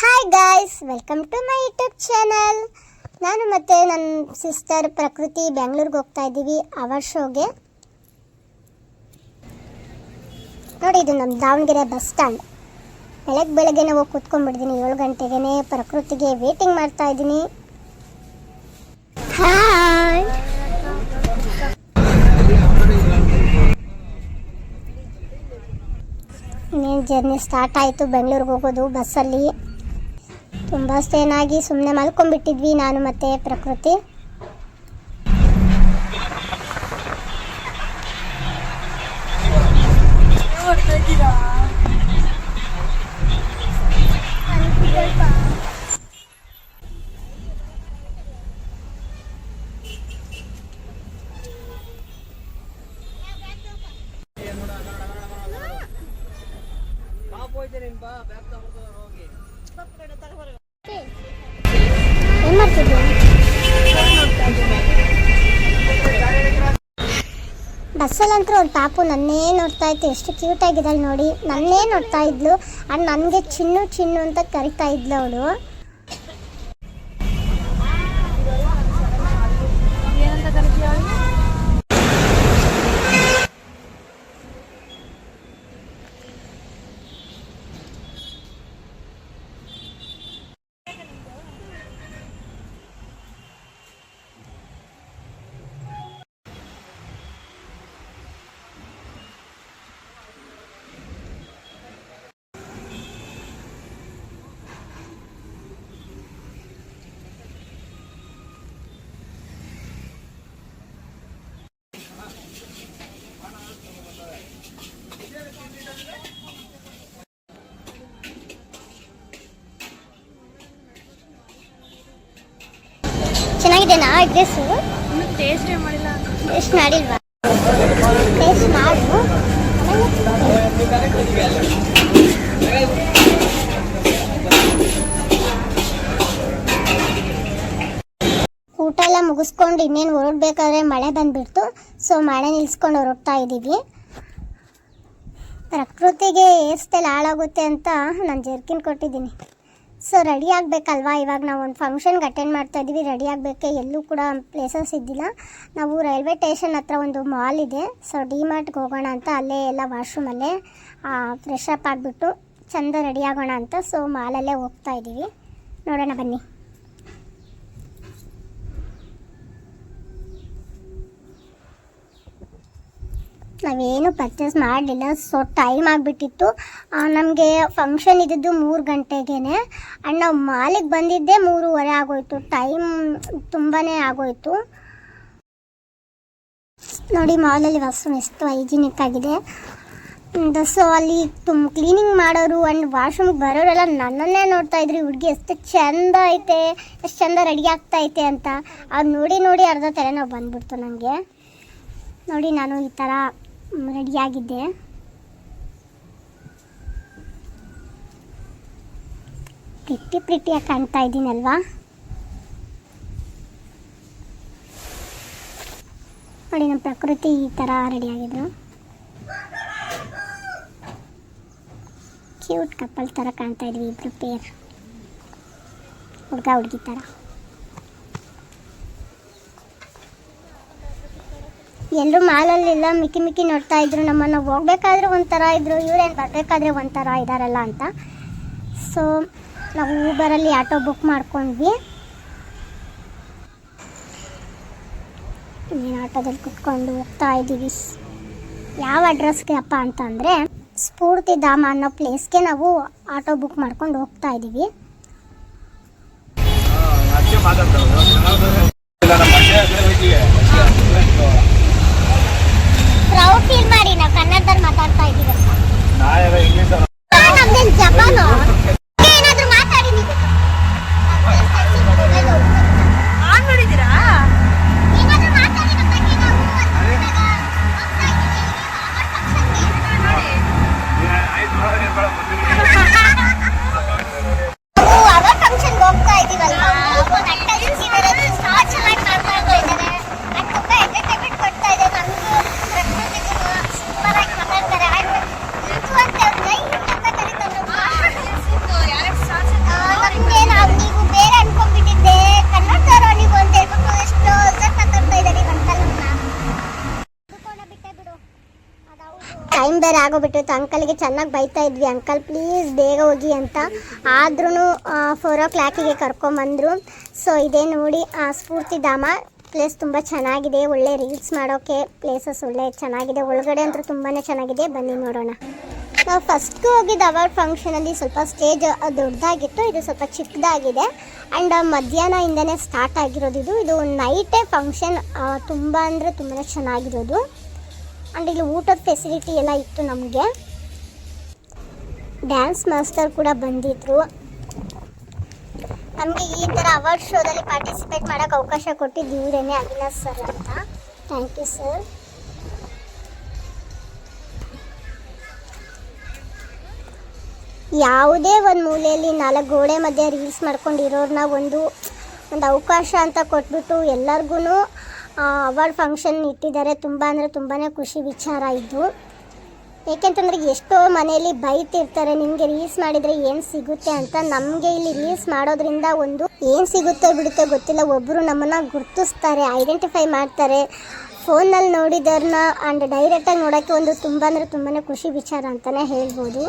Hi guys welcome to my YouTube channel ನಾನು ಮತ್ತೆ ನನ್ನ ಸಿಸ್ಟರ್ ಪ್ರಕೃತಿ ಬೆಂಗಳೂರಿಗೆ ಹೋಗ್ತಾ ಇದ್ದೀವಿ ಅವರ್ ಶೋಗೆ ನೋಡಿ, ಇದು ನಮ್ಮ ದಾವಣಗೆರೆ ಬಸ್ ಸ್ಟ್ಯಾಂಡ್ ಬೆಳಗ್ಗೆ ಬೆಳಗ್ಗೆ ಹೋಗಿ ಕೂತ್ಕೊಂಡ್ಬಿಡ್ತೀನಿ, ಏಳು ಗಂಟೆಗೆ ಪ್ರಕೃತಿಗೆ ವೇಟಿಂಗ್ ಮಾಡ್ತಾ ಇದ್ದೀನಿ. ಹಾಯ್ ಇನ್ನೇನು ಜರ್ನಿ ಸ್ಟಾರ್ಟ್ ಆಯಿತು ಬೆಂಗಳೂರಿಗೆ ಹೋಗೋದು ಬಸ್ಸಲ್ಲಿ ತುಂಬ ಸ್ಟೇನಾಗಿ ಸುಮ್ಮನೆ ಮಲ್ಕೊಂಡ್ಬಿಟ್ಟಿದ್ವಿ ನಾನು ಮತ್ತೆ ಪ್ರಕೃತಿ. ಏನು ಮಾಡ್ತಿದ್ವಿ ಬಸ್ಸಲ್ಲಂತೂ ಒಂದು ಪಾಪು ನನ್ನೇ ನೋಡ್ತಾ ಇತ್ತು. ಎಷ್ಟು ಕ್ಯೂಟ್ ಆಗಿದ್ದಾಳೆ ನೋಡಿ. ನನ್ನೇ ನೋಡ್ತಾ ಇದ್ಲು. ಅಂಡ್ ನನಗೆ ಚಿನ್ನು ಚಿನ್ನು ಅಂತ ಕರಿತಾ ಇದ್ಲು ಅವಳು. ಚೆನ್ನಾಗಿದೆನಾ ಡ್ರೆಸ್ಸು ಟೇಸ್ಟೇ ಮಾಡಿಲ್ಲ. ಟೇಸ್ಟ್ ಮಾಡಿಲ್ವಾ? ಟೇಸ್ಟ್ ಮಾಡು ಊಟ ಎಲ್ಲ ಮುಗಿಸ್ಕೊಂಡು ಇನ್ನೇನು ಹೊರಡ್ಬೇಕಾದ್ರೆ ಮಳೆ ಬಂದ್ಬಿಡ್ತು. ಸೊ ಮಳೆ ನಿಲ್ಸ್ಕೊಂಡು ಹೊರಡ್ತಾ ಇದ್ದೀವಿ. ಪ್ರಕೃತಿಗೆ ಹೇರ್ ಸ್ಟೈಲ್ ಹಾಳಾಗುತ್ತೆ ಅಂತ ನಾನು ಜರ್ಕಿನ್ ಕೊಟ್ಟಿದ್ದೀನಿ. ಸೊ ರೆಡಿ ಆಗಬೇಕಲ್ವಾ? ಇವಾಗ ನಾವು ಒಂದು ಫಂಕ್ಷನ್ಗೆ ಅಟೆಂಡ್ ಮಾಡ್ತಾ ಇದ್ದೀವಿ. ರೆಡಿ ಆಗಬೇಕೆ? ಎಲ್ಲೂ ಕೂಡ ಪ್ಲೇಸಸ್ ಇದ್ದಿಲ್ಲ. ನಾವು ರೈಲ್ವೆ ಸ್ಟೇಷನ್ ಹತ್ರ ಒಂದು ಮಾಲ್ ಇದೆ. ಸೊ ಡಿ ಮಾರ್ಟ್ಗೆ ಹೋಗೋಣ ಅಂತ ಅಲ್ಲೇ ಎಲ್ಲ ವಾಶ್ರೂಮಲ್ಲೇ ಫ್ರೆಶ್ ಅಪ್ ಆಗಿಬಿಟ್ಟು ಚೆಂದ ರೆಡಿ ಆಗೋಣ ಅಂತ. ಸೊ ಮಾಲಲ್ಲೇ ಹೋಗ್ತಾ ಇದ್ದೀವಿ. ನೋಡೋಣ ಬನ್ನಿ. ನಾವೇನು ಪರ್ಚೇಸ್ ಮಾಡಲಿಲ್ಲ. ಸೊ ಟೈಮ್ ಆಗಿಬಿಟ್ಟಿತ್ತು. ನಮಗೆ ಫಂಕ್ಷನ್ ಇದ್ದಿದ್ದು ಮೂರು ಗಂಟೆಗೇನೆ. ಆ್ಯಂಡ್ ನಾವು ಮಾಲಿಗೆ ಬಂದಿದ್ದೇ ಮೂರುವರೆ ಆಗೋಯ್ತು. ಟೈಮ್ ತುಂಬಾ ಆಗೋಯ್ತು. ನೋಡಿ ಮಾಲಲ್ಲಿ ವಾಶ್ರೂಮ್ ಎಷ್ಟು ಹೈಜಿನಿಕ್ ಆಗಿದೆ. ಸೊ ಅಲ್ಲಿ ತುಂಬ ಕ್ಲೀನಿಂಗ್ ಮಾಡೋರು ಆ್ಯಂಡ್ ವಾಶ್ರೂಮ್ಗೆ ಬರೋರೆಲ್ಲ ನನ್ನನ್ನೇ ನೋಡ್ತಾ ಇದ್ರಿ. ಹುಡುಗಿ ಎಷ್ಟು ಚಂದ ಐತೆ, ಎಷ್ಟು ಚಂದ ರೆಡಿ ಆಗ್ತಾ ಐತೆ ಅಂತ. ಅದು ನೋಡಿ ನೋಡಿ ಅರ್ಧ ತಲೆನೋವು ಬಂದ್ಬಿಡ್ತು ನನಗೆ ನೋಡಿ, ನಾನು ಈ ಥರ ರೆಡಿಯಾಗಿದ್ದೆ ಪ್ರಿಟ್ಟಿ ಪ್ರಿಟ್ಟಿಯಾಗಿ ಕಾಣ್ತಾ ಇದ್ದೀನಲ್ವಾ ನೋಡಿ, ನಮ್ಮ ಪ್ರಕೃತಿ ಈ ಥರ ರೆಡಿಯಾಗಿದ್ರು ಕ್ಯೂಟ್ ಕಪ್ಪಲ್ ಥರ ಕಾಣ್ತಾ ಇದ್ವಿ ಇಬ್ಬರು ಪೇರ್ ಹುಡುಗ, ಹುಡುಗಿ ಥರ ಎಲ್ಲರೂ ಮಾಲಲ್ಲೆಲ್ಲ ಮಿಕ್ಕಿ ಮಿಕ್ಕಿ ನೋಡ್ತಾ ಇದ್ರು. ನಮ್ಮನ್ನು ಹೋಗ್ಬೇಕಾದ್ರೆ ಒಂಥರ ಇದ್ರು. ಇವ್ರೇನು ಬರಬೇಕಾದ್ರೆ ಒಂಥರ ಇದಾರಲ್ಲ ಅಂತ. ಸೊ ನಾವು ಊಬರಲ್ಲಿ ಆಟೋ ಬುಕ್ ಮಾಡ್ಕೊಂಡ್ವಿ. ಇನ್ನೇನು ಆಟೋದಲ್ಲಿ ಕುತ್ಕೊಂಡು ಹೋಗ್ತಾ ಇದ್ದೀವಿ. ಯಾವ ಅಡ್ರೆಸ್ಗೆ ಅಪ್ಪ ಅಂತಂದರೆ ಸ್ಫೂರ್ತಿ ಧಾಮ ಅನ್ನೋ ಪ್ಲೇಸ್ಗೆ ನಾವು ಆಟೋ ಬುಕ್ ಮಾಡ್ಕೊಂಡು ಹೋಗ್ತಾ ಇದ್ದೀವಿ. ಫೀಲ್ ಮಾಡಿ ನಾವು ಕನ್ನಡದಲ್ಲಿ ಮಾತಾಡ್ತಾ ಇದ್ದೀವಿ ನಮ್ದೇನು ಜಪಾನು? ಆಗೋಗ್ಬಿಟ್ಟಿತ್ತು ಅಂಕಲ್ಗೆ ಚೆನ್ನಾಗಿ ಬೈತಾ ಇದ್ವಿ. ಅಂಕಲ್, ಪ್ಲೀಸ್ ಬೇಗ ಹೋಗಿ ಅಂತ. ಆದ್ರೂ ಫೋರ್ ಓ ಕ್ಲಾಕಿಗೆ ಕರ್ಕೊಂಬಂದರು ಸೊ ಇದೇ ನೋಡಿ, ಆ ಸ್ಫೂರ್ತಿಧಾಮ ಪ್ಲೇಸ್ ತುಂಬ ಚೆನ್ನಾಗಿದೆ. ಒಳ್ಳೆ ರೀಲ್ಸ್ ಮಾಡೋಕ್ಕೆ ಪ್ಲೇಸಸ್ ಒಳ್ಳೆ ಚೆನ್ನಾಗಿದೆ. ಒಳಗಡೆ ಅಂತೂ ತುಂಬಾ ಚೆನ್ನಾಗಿದೆ. ಬನ್ನಿ ನೋಡೋಣ. ನಾವು ಫಸ್ಟ್ಗೆ ಹೋಗಿದ್ದು ಅವಾರ್ಡ್ ಫಂಕ್ಷನಲ್ಲಿ ಸ್ವಲ್ಪ ಸ್ಟೇಜ್ ದೊಡ್ಡದಾಗಿತ್ತು. ಇದು ಸ್ವಲ್ಪ ಚಿಕ್ಕದಾಗಿದೆ. ಆ್ಯಂಡ್ ಮಧ್ಯಾಹ್ನದಿಂದನೇ ಸ್ಟಾರ್ಟ್ ಆಗಿರೋದು ಇದು. ಇದು ನೈಟೇ ಫಂಕ್ಷನ್ ತುಂಬ ಅಂದರೆ ತುಂಬಾ ಚೆನ್ನಾಗಿರೋದು. ಆ್ಯಂಡ್ ಇಲ್ಲಿ ಊಟದ ಫೆಸಿಲಿಟಿ ಎಲ್ಲ ಇತ್ತು ನಮಗೆ. ಡ್ಯಾನ್ಸ್ ಮಾಸ್ಟರ್ ಕೂಡ ಬಂದಿದ್ರು. ನಮಗೆ ಈ ಥರ ಅವಾರ್ಡ್ ಶೋದಲ್ಲಿ ಪಾರ್ಟಿಸಿಪೇಟ್ ಮಾಡೋಕ್ಕೆ ಅವಕಾಶ ಕೊಟ್ಟಿದ್ದು ಇವರೇನೆ ಅವಿನಾಶ್ ಸರ್ ಅಂತ. ಥ್ಯಾಂಕ್ ಯು ಸರ್ ಯಾವುದೇ ಒಂದು ಮೂಲೆಯಲ್ಲಿ ನಾಲ್ಕು ಗೋಡೆ ಮಧ್ಯೆ ರೀಲ್ಸ್ ಮಾಡ್ಕೊಂಡಿರೋರನ್ನ ಒಂದು ಒಂದು ಅವಕಾಶ ಅಂತ ಕೊಟ್ಬಿಟ್ಟು ಎಲ್ಲರಿಗೂ ಅವಾರ್ಡ್ ಫಂಕ್ಷನ್ ಇಟ್ಟಿದ್ದಾರೆ. ತುಂಬ ಅಂದರೆ ತುಂಬಾ ಖುಷಿ ವಿಚಾರ ಇದ್ದು ಏಕೆಂತಂದರೆ ಎಷ್ಟೋ ಮನೆಯಲ್ಲಿ ಬೈತಿರ್ತಾರೆ, ನಿಮಗೆ ರೀಲ್ಸ್ ಮಾಡಿದರೆ ಏನು ಸಿಗುತ್ತೆ ಅಂತ. ನಮಗೆ ಇಲ್ಲಿ ರೀಲ್ಸ್ ಮಾಡೋದ್ರಿಂದ ಒಂದು ಏನು ಸಿಗುತ್ತೋ ಬಿಡುತ್ತೋ ಗೊತ್ತಿಲ್ಲ. ಒಬ್ಬರು ನಮ್ಮನ್ನು ಗುರ್ತಿಸ್ತಾರೆ ಐಡೆಂಟಿಫೈ ಮಾಡ್ತಾರೆ. ಫೋನಲ್ಲಿ ನೋಡಿದವ್ರನ್ನ ಆ್ಯಂಡ್ ಡೈರೆಕ್ಟಾಗಿ ನೋಡೋಕ್ಕೆ ಒಂದು ತುಂಬ ಅಂದರೆ ತುಂಬಾ ಖುಷಿ ವಿಚಾರ ಅಂತಲೇ ಹೇಳ್ಬೋದು.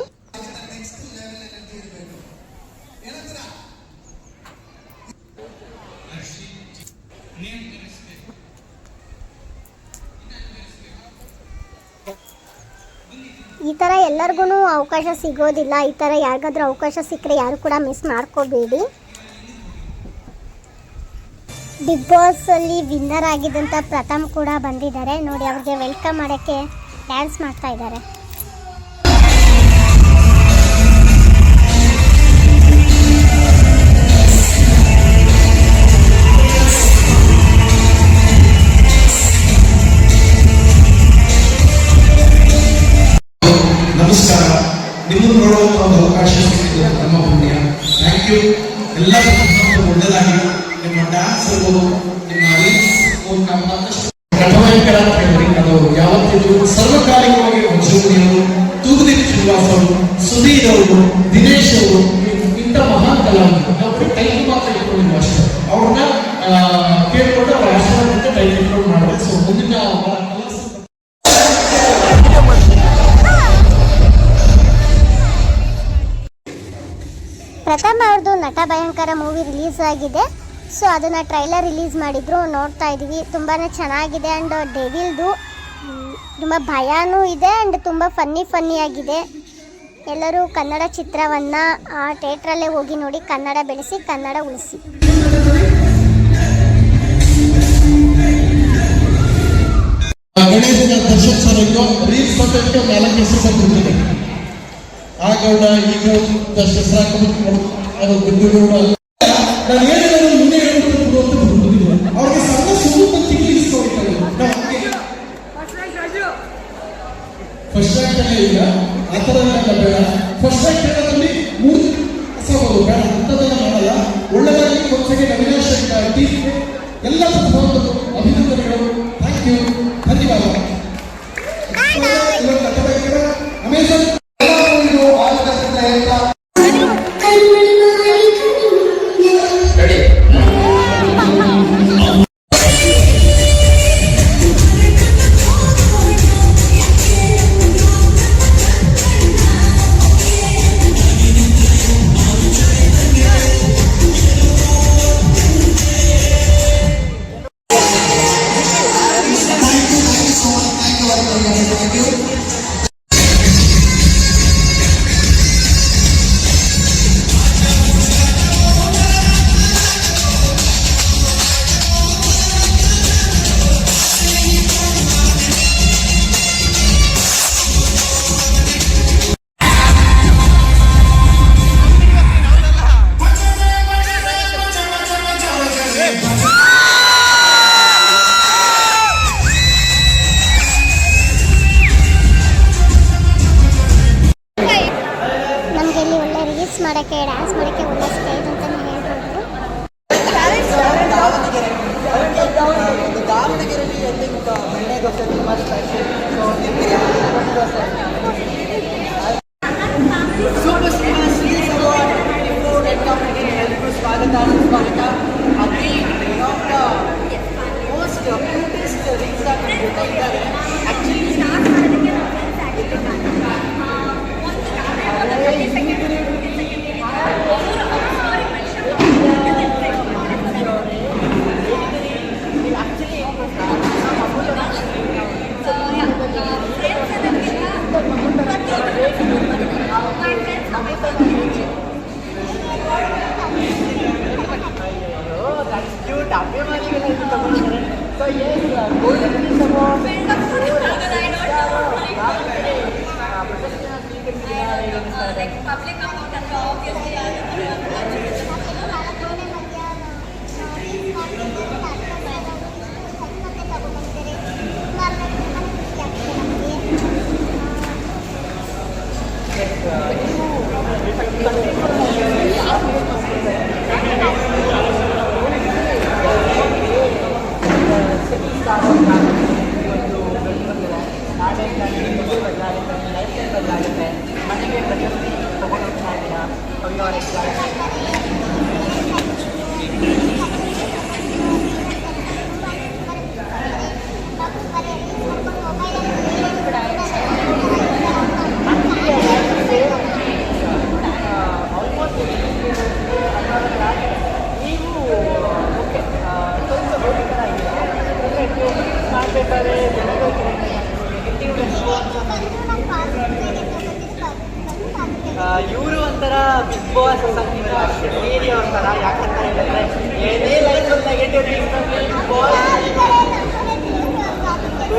ಈ ಥರ ಎಲ್ಲರಿಗೂ ಅವಕಾಶ ಸಿಗೋದಿಲ್ಲ. ಈ ಥರ ಯಾರಿಗಾದ್ರೂ ಅವಕಾಶ ಸಿಕ್ಕರೆ ಯಾರು ಕೂಡ ಮಿಸ್ ಮಾಡ್ಕೋಬೇಡಿ. ಬಿಗ್ ಬಾಸಲ್ಲಿ ವಿನ್ನರ್ ಆಗಿದ್ದಂಥ ಪ್ರಥಮ್ ಕೂಡ ಬಂದಿದ್ದಾರೆ. ನೋಡಿ, ಅವ್ರಿಗೆ ವೆಲ್ಕಮ್ ಮಾಡೋಕ್ಕೆ ಡ್ಯಾನ್ಸ್ ಮಾಡ್ತಾ ಇದ್ದಾರೆ. ನಿಮ್ಮನ್ನು ನೋಡುವಂತ ಒಂದು ಅವಕಾಶ ಸಿಕ್ಕಿದೆ ನಮ್ಮ ಪುಣ್ಯ. ಥ್ಯಾಂಕ್ ಯು ಎಲ್ಲ ಒಳ್ಳೆಯದಾಗಿ ನಿಮ್ಮ ಡ್ಯಾನ್ಸ್ ನಿಮ್ಮ ಘಟಭಯಂಕರ ಅಂತ ಹೇಳಿದ್ರಿ ಅದು ಯಾವತ್ತಿದ್ರು ಸರ್ವಕಾಲಿಕವಾಗಿ ಮಂಜೂರಿಯವರು ತೂಗುದೀಪ್ ಶ್ರೀನಿವಾಸ್ ಅವರು ಸುಧೀರ್ ಅವರು, ದಿನೇಶ್ ಅವರು ಇಂಥ ಮಹಾನ್ ಕಲಾವಿದರು. ನಾವು ಪ್ರಥಮ್ ಅವ್ರದ್ದು ನಟ ಭಯಂಕರ ಮೂವಿ ರಿಲೀಸ್ ಆಗಿದೆ. ಸೊ ಅದನ್ನು ಟ್ರೈಲರ್ ರಿಲೀಸ್ ಮಾಡಿದ್ರು, ನೋಡ್ತಾ ಇದ್ದೀವಿ ತುಂಬಾ ಚೆನ್ನಾಗಿದೆ ಆ್ಯಂಡ್ ಡೆವಿಲ್ದು ತುಂಬ ಭಯನೂ ಇದೆ ಆ್ಯಂಡ್ ತುಂಬ ಫನ್ನಿ ಫನ್ನಿ ಆಗಿದೆ. ಎಲ್ಲರೂ ಕನ್ನಡ ಚಿತ್ರವನ್ನು ಆ ಥಿಯೇಟ್ರಲ್ಲೇ ಹೋಗಿ ನೋಡಿ, ಕನ್ನಡ ಬೆಳೆಸಿ, ಕನ್ನಡ ಉಳಿಸಿ. ಗಣೇಶನ ದರ್ಶನ್ ಆ ಗೌಡ ಈ ಗೌಡ ಅದು ನಾನು ಹೇಳಿದ್ರೆ ಮುಂದೆ ಅಂತ ಬಿಟ್ಬಿಟ್ಟಿದ್ರು. ಅವ್ರಿಗೆ ಸಣ್ಣ ಫಸ್ಟ್ ರ್ಯಾಂಕ್ ಅಲ್ಲೇ ಇಲ್ಲ. ಆ ಥರ ಬೇಡ. First rank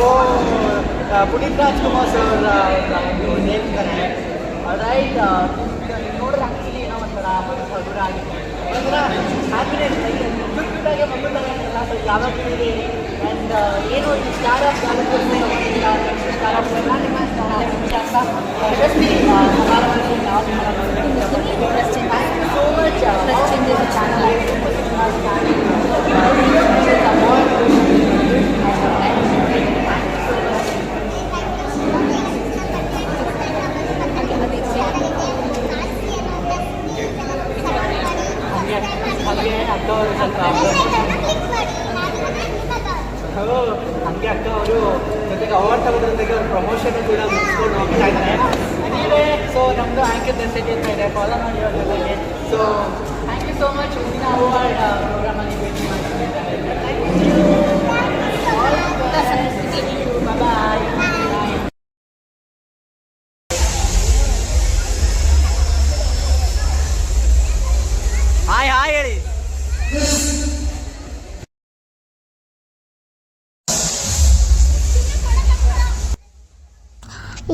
so Puneeth Rajkumar sir ಒಂದು ಹೇಳ್ತಾರೆ ರೈಟ್ ನೋಡಿದ್ರೆ ಆ್ಯಕ್ಚುಲಿ ಏನೋ ಒಂಥರ ಮನಸ್ಸು ಹಗುರ ಆಗಿದೆ ಒಂಥರ ಹ್ಯಾಪಿನೆಸ್ ಕ್ಯೂಟಾಗೆ ಮಗುತಾಗಿಲ್ಲ ಸೊ ಯಾವಾಗಲೂ ಇದೆ ಆ್ಯಂಡ್ ಏನು ಈ ಸ್ಟಾರ್ ಆಫ್ ಸ್ಟಾರ್ ಆಫ್ ಪ್ರಶಸ್ತಿ ಸಮಾರಂಭದಲ್ಲಿ ನಾವು ಥ್ಯಾಂಕ್ ಯು ಸೋ ಮಚ್ ಹಾಗೆ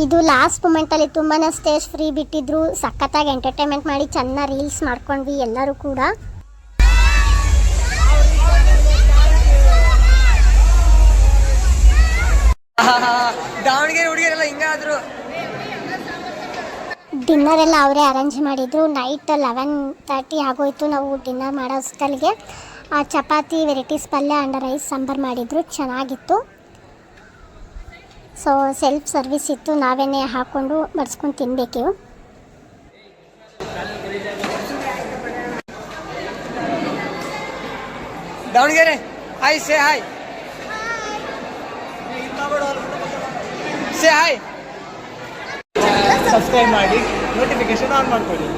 ಇದು ಲಾಸ್ಟ್ ಮೂಮೆಂಟಲ್ಲಿ ತುಂಬಾ ಸ್ಟೇಜ್ ಫ್ರೀ ಬಿಟ್ಟಿದ್ರು. ಸಖತ್ತಾಗಿ ಎಂಟರ್ಟೈನ್ಮೆಂಟ್ ಮಾಡಿ ಚೆನ್ನಾಗಿ ರೀಲ್ಸ್ ಮಾಡ್ಕೊಂಡ್ವಿ ಎಲ್ಲರೂ ಕೂಡ. ದಾವಣಗೆರೆ ಹುಡುಗಿಯರೆಲ್ಲ ಹಿಂಗಾದ್ರು. ಡಿನ್ನರ್ ಎಲ್ಲ ಅವರೇ ಅರೇಂಜ್ ಮಾಡಿದ್ರು. ನೈಟ್ ಲೆವೆನ್ ತರ್ಟಿ ಆಗೋಯ್ತು ನಾವು ಡಿನ್ನರ್ ಮಾಡೋ ಹೊಸ್ತಲ್ಗೆ ಆ ಚಪಾತಿ ವೆರೈಟೀಸ್ ಪಲ್ಯ ಆ್ಯಂಡ್ ರೈಸ್ ಸಾಂಬಾರ್ ಮಾಡಿದ್ರು. ಚೆನ್ನಾಗಿತ್ತು. ಸೊ ಸೆಲ್ಫ್ ಸರ್ವಿಸ್ ಇತ್ತು ನಾವೇನೇ ಹಾಕ್ಕೊಂಡು ಬಡ್ಸ್ಕೊಂಡು ತಿನ್ನಬೇಕು Davanagere hi say hi say hi subscribe ಮಾಡಿ ನೋಟಿಫಿಕೇಶನ್ ಆನ್ ಮಾಡ್ಕೊಳ್ಳಿ.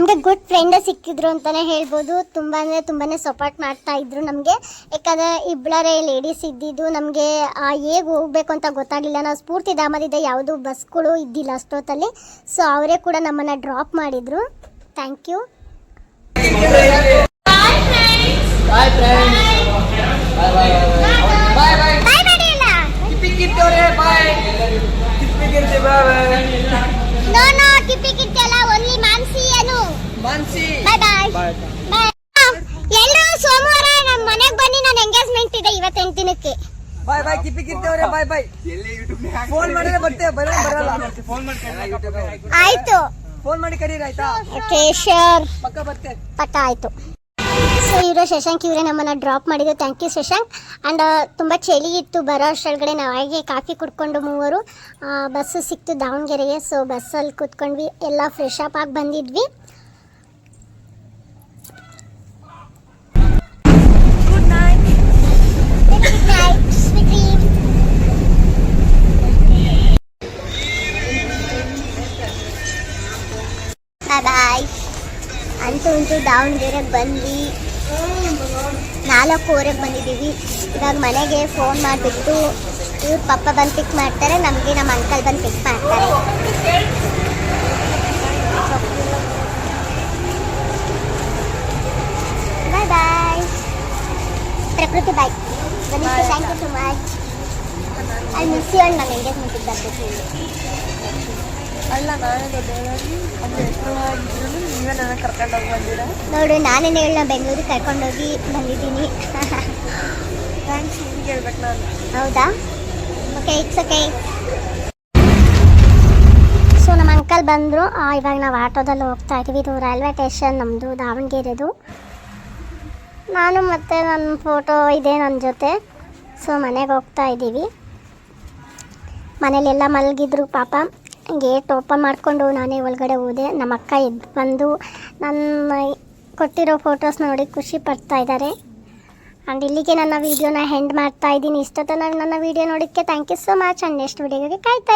ನಮಗೆ ಗುಡ್ ಫ್ರೆಂಡೇ ಸಿಕ್ಕಿದ್ರು ಅಂತಲೇ ಹೇಳ್ಬೋದು. ತುಂಬ ಅಂದರೆ ತುಂಬಾ ಸಪೋರ್ಟ್ ಮಾಡ್ತಾ ಇದ್ರು ನಮಗೆ. ಯಾಕಂದರೆ ಇಬ್ಬಳರೇ ಲೇಡೀಸ್ ಇದ್ದಿದ್ದು ನಮಗೆ ಹೇಗೆ ಹೋಗಬೇಕು ಅಂತ ಗೊತ್ತಾಗಲಿಲ್ಲ. ನಾವು ಸ್ಫೂರ್ತಿ ಧಾಮದಿಂದ ಯಾವುದೂ ಬಸ್ಗಳು ಇದ್ದಿಲ್ಲ ಅಷ್ಟೊತ್ತಲ್ಲಿ. ಸೊ ಅವರೇ ಕೂಡ ನಮ್ಮನ್ನು ಡ್ರಾಪ್ ಮಾಡಿದರು. Thank you bye friends bye bye bye bye bye ಮಾಡಿ ಅಲ್ಲ ಕಿಪ್ಪಿ ಕಿತ್ತವ್ರೆ ಬಾಯ್ ಕಿಪ್ಪಿ ಕಿರ್ತಿ bye bye no no Kippi ಕಿತ್ತಲ್ಲ only Mansi Anu Mansi bye bye bye bye ಎಲ್ಲರೂ ಸೋಮವಾರ ನಮ್ಮ ಮನೆಗೆ ಬನ್ನಿ ನನ್ನ ಎಂಗೇಜ್ಮೆಂಟ್ ಇದೆ ಇವತ್ತೆಂಟು ದಿನಕ್ಕೆ ಬಾಯ್ ಬಾಯ್ ಕಿಪ್ಪಿ ಕಿತ್ತವ್ರೆ ಬಾಯ್ ಬಾಯ್ ಫೋನ್ ಮಾಡಿದ್ರೆ ಬರ್ತೇವೆ ಬರಲ್ಲ ಬರಲ್ಲ ಫೋನ್ ಮಾಡಿ ಆಯಿತು. ಫೋನ್ ಮಾಡಿ ಕರೀರಿ ಆಯ್ತಾ? ಓಕೆ ಶೋರ್ ಪಕ್ಕ ಬರ್ತೆ. ಪಕ್ಕ ಆಯ್ತು ಸೊ ಇವರು ಶಶಾಂಕ್ ಇವರೇ ನಮ್ಮನ್ನು ಡ್ರಾಪ್ ಮಾಡಿದ್ದು. Thank you Shashank. ಆ್ಯಂಡ್ ತುಂಬ ಚಳಿ ಇತ್ತು ಬರೋ ಅಷ್ಟರೊಳಗಡೆ. ನಾವು ಹಾಗೆ ಕಾಫಿ ಕುಡ್ಕೊಂಡು ಮೂವರು ಬಸ್ಸು ಸಿಕ್ತು ದಾವಣಗೆರೆಗೆ. ಸೊ ಬಸ್ಸಲ್ಲಿ ಕೂತ್ಕೊಂಡ್ವಿ. ಎಲ್ಲ ಫ್ರೆಶ್ ಅಪ್ ಆಗಿ ಬಂದಿದ್ವಿ. ಗುಡ್ ನೈಟ್ ಅಂತೂ ದಾವಣಗೆರೆಗೆ ಬಂದು ನಾಲ್ಕೂವರೆಗೆ ಬಂದಿದ್ದೀವಿ. ಇವಾಗ ಮನೆಗೆ ಫೋನ್ ಮಾಡಿಬಿಟ್ಟು ಇವ್ರ ಪಪ್ಪ ಬಂದು ಪಿಕ್ ಮಾಡ್ತಾರೆ, ನಮಗೆ ನಮ್ಮ ಅಂಕಲ್ ಬಂದು ಪಿಕ್ ಮಾಡ್ತಾರೆ. Bye bye Prakruti bye. Thank you so much ಅಲ್ಲಿ ಮಿಸ್ ಯು ಅಂಡ್ ನಮ್ಮ ಎಂಗೇಜ್ಮೆಂಟಿಗೆ ಬರಬೇಕು ಅಲ್ಲ ನಾನೇ ದೊಡ್ಡವರಾಗಿ ಅಂದ್ರೆ ಆಗಿದ್ರು ನೀವೇ ನನ್ನ ಕರ್ಕೊಂಡು ಬಂದಿರ? ನೋಡು ನಾನೇನು ಹೇಳಿ ಬೆಂಗಳೂರಿಗೆ ಕರ್ಕೊಂಡೋಗಿ ಬಂದಿದ್ದೀನಿ. ಥ್ಯಾಂಕ್ಸ್ ನಿಮ್ಗೆ ಹೇಳ್ಬೇಕು ನಾನು. ಹೌದಾ? ಓಕೆ ಇಟ್ಸ್ ಓಕೆ ಸೊ ನಮ್ಮ ಅಂಕಲ್ ಬಂದರು. ಇವಾಗ ನಾವು ಆಟೋದಲ್ಲಿ ಹೋಗ್ತಾ ಇದ್ದೀವಿ ಇದು ರೈಲ್ವೆ ಸ್ಟೇಷನ್ ನಮ್ಮದು ದಾವಣಗೆರೆದು. ನಾನು ಮತ್ತು ನನ್ನ ಫೋಟೋ ಇದೆ ನನ್ನ ಜೊತೆ. ಸೊ ಮನೆಗೆ ಹೋಗ್ತಾ ಇದ್ದೀವಿ ಮನೇಲೆಲ್ಲ ಮಲಗಿದ್ರು ಪಾಪ. ಗೇಟ್ ಓಪನ್ ಮಾಡಿಕೊಂಡು ನಾನೇ ಒಳಗಡೆ ಹೋದೆ. ನಮ್ಮ ಅಕ್ಕ ಎದ್ದು ಬಂದು ನನ್ನ ಕೊಟ್ಟಿರೋ ಫೋಟೋಸ್ ನೋಡಿ ಖುಷಿ ಪಡ್ತಾ ಇದ್ದಾರೆ. ಆ್ಯಂಡ್ ಇಲ್ಲಿಗೆ ನನ್ನ ವೀಡಿಯೋನ ಹೆಂಡ್ ಮಾಡ್ತಾ ಇದ್ದೀನಿ. ಇಷ್ಟೊತ್ತ ನನ್ನ ವೀಡಿಯೋ ನೋಡೋಕ್ಕೆ thank you so much and next ವೀಡಿಯೋಗೆ ಕಾಯ್ತಾ